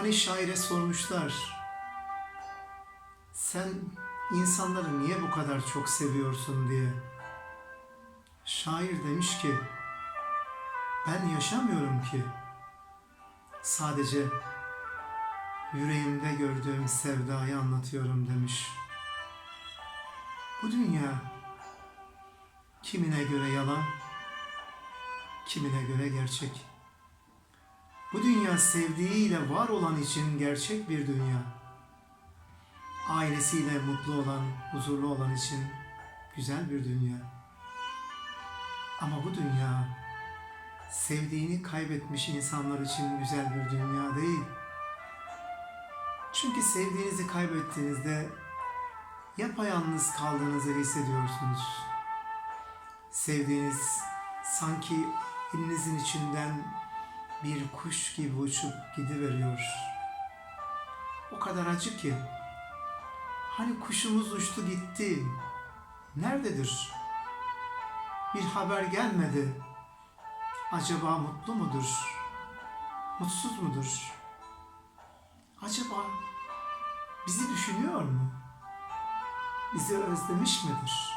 Hani şaire sormuşlar. Sen insanları niye bu kadar çok seviyorsun diye. Şair demiş ki ben yaşamıyorum ki. Sadece yüreğimde gördüğüm sevdayı anlatıyorum demiş. Bu dünya kimine göre yalan, kimine göre gerçek. Bu dünya sevdiğiyle var olan için gerçek bir dünya. Ailesiyle mutlu olan, huzurlu olan için güzel bir dünya. Ama bu dünya sevdiğini kaybetmiş insanlar için güzel bir dünya değil. Çünkü sevdiğinizi kaybettiğinizde yapayalnız kaldığınızı hissediyorsunuz. Sevdiğiniz sanki elinizin içinden bir kuş gibi uçup gidiveriyor. O kadar acı ki. Hani kuşumuz uçtu gitti. Nerededir? Bir haber gelmedi. Acaba mutlu mudur? Mutsuz mudur? Acaba bizi düşünüyor mu? Bizi özlemiş midir?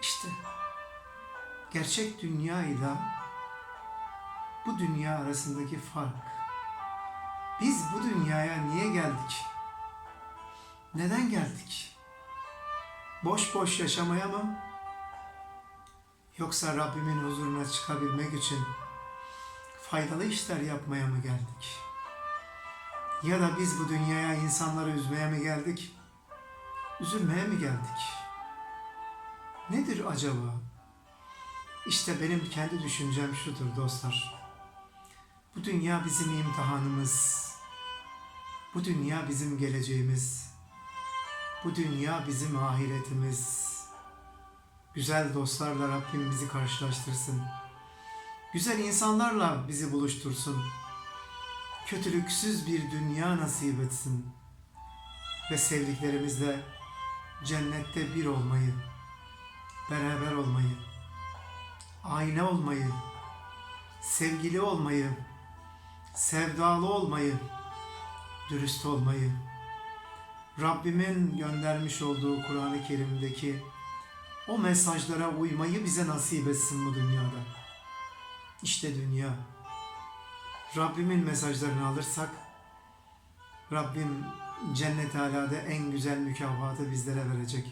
İşte gerçek dünyayla bu dünya arasındaki fark. Biz bu dünyaya niye geldik? Neden geldik? Boş boş yaşamaya mı? Yoksa Rabbimin huzuruna çıkabilmek için faydalı işler yapmaya mı geldik? Ya da biz bu dünyaya insanları üzmeye mi geldik? Üzülmeye mi geldik? Nedir acaba? İşte benim kendi düşüncem şudur dostlar. Dünya bizim imtihanımız. Bu dünya bizim geleceğimiz. Bu dünya bizim ahiretimiz. Güzel dostlarla Rabbim bizi karşılaştırsın. Güzel insanlarla bizi buluştursun. Kötülüksüz bir dünya nasip etsin. Ve sevdiklerimizle cennette bir olmayı, beraber olmayı, aile olmayı, sevgili olmayı, sevdalı olmayı, dürüst olmayı, Rabbimin göndermiş olduğu Kur'an-ı Kerim'deki o mesajlara uymayı bize nasip etsin bu dünyada. İşte dünya. Rabbimin mesajlarını alırsak, Rabbim cennet alada en güzel mükafatı bizlere verecek.